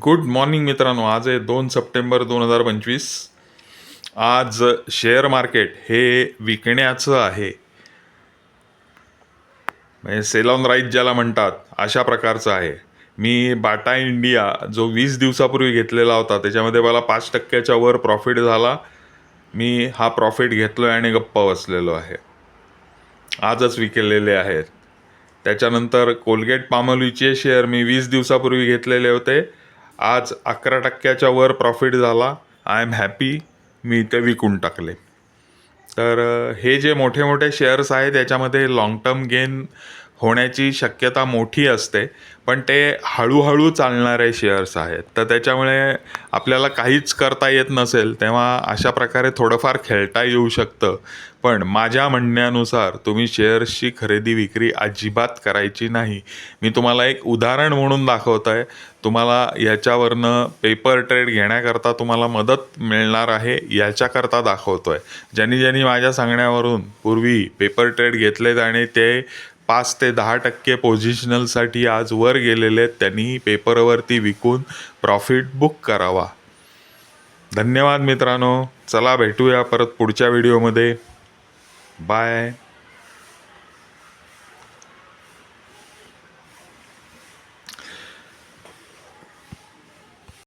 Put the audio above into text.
Good morning मित्रांनो. आज आहे दोन सप्टेंबर दोन हजार पंचवीस. आज शेअर मार्केट हे विकण्याचं आहे. म्हणजे सेल ऑन राईट ज्याला म्हणतात अशा प्रकारचं आहे. मी बाटा इंडिया जो वीस दिवसापूर्वी घेतलेला होता त्याच्यामध्ये मला पाच टक्क्याच्या वर प्रॉफिट झाला. मी हा प्रॉफिट घेतलो आणि गप्प बसलेलो आहे. आजच विकलेले आहेत. त्याच्यानंतर कोलगेट पामोलीचे शेअर मी वीस दिवसापूर्वी घेतलेले होते. आज अकरा टक्क्याच्या वर प्रॉफिट झाला. आय एम हॅपी मी ते विकून टाकले. तर हे जे मोठे मोठे शेअर्स आहेत याच्यामध्ये लाँग टर्म गेन होण्याची शक्यता मोठी असते पण ते हळूहळू चालणारे शेअर्स आहेत. तर त्याच्यामुळे आपल्याला काहीच करता येत नसेल तेव्हा अशा प्रकारे थोडंफार खेळता येऊ शकतं. पण माझ्या म्हणण्यानुसार तुम्ही शेअर्सची खरेदी विक्री अजिबात करायची नाही. मी तुम्हाला एक उदाहरण म्हणून दाखवत आहे तुम्हाला याच्यावरनं पेपर ट्रेड घेण्याकरता तुम्हाला मदत मिळणार आहे याच्याकरता दाखवतो आहे ज्यांनी ज्यांनी माझ्या सांगण्यावरून पूर्वी पेपर ट्रेड घेतलेत आणि ते पाच ते दहा टक्के पोझिशनलसाठी आज वर गेलेले आहेत. त्यांनी पेपरवरती विकून प्रॉफिट बुक करावा. धन्यवाद मित्रांनो. चला भेटूया परत पुढच्या व्हिडिओमध्ये बाय